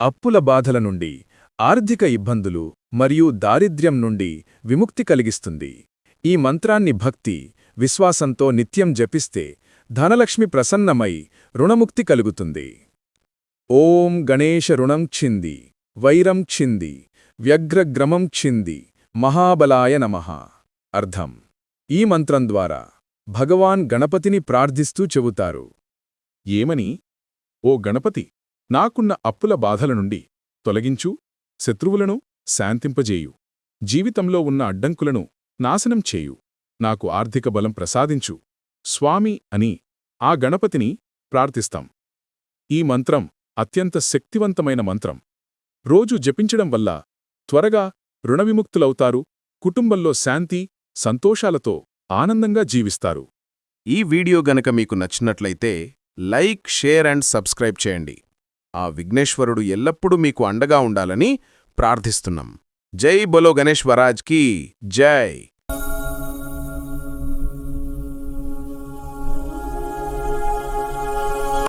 అప్పుల బాధల నుండి ఆర్థిక ఇబ్బందులు మరియు దారిద్ర్యం నుండి విముక్తి కలిగిస్తుంది. ఈ మంత్రాన్ని భక్తి విశ్వాసంతో నిత్యం జపిస్తే ధనలక్ష్మి ప్రసన్నమై రుణముక్తి కలుగుతుంది. ఓం గణేశ రుణం ఛింది వైరం ఛింది వ్యగ్రగ్రమం ఛింది మహాబలాయ నమః. అర్థం. ఈ మంత్రం ద్వారా భగవాన్ గణపతిని ప్రార్థిస్తూ చెబుతారు. ఏమని? ఓ గణపతి! నాకున్న అప్పుల బాధల నుండి తొలగించు శత్రువులను శాంతింపజేయు. జీవితంలో ఉన్న అడ్డంకులను నాశనం చేయు. నాకు ఆర్థిక బలం ప్రసాదించు. స్వామి అని ఆ గణపతిని ప్రార్థిస్తాం. ఈ మంత్రం అత్యంత శక్తివంతమైన మంత్రం. రోజు జపించడం వల్ల త్వరగా రుణవిముక్తులవుతారు కుటుంబంలో శాంతి సంతోషాలతో ఆనందంగా జీవిస్తారు. ఈ వీడియో గనక మీకు నచ్చినట్లయితే లైక్ షేర్ అండ్ సబ్స్క్రైబ్ చేయండి. ఆ విఘ్నేశ్వరుడు ఎల్లప్పుడూ మీకు అండగా ఉండాలని ప్రార్థిస్తున్నాం. జై బొలో గణేశ్వరాజ్కి జై.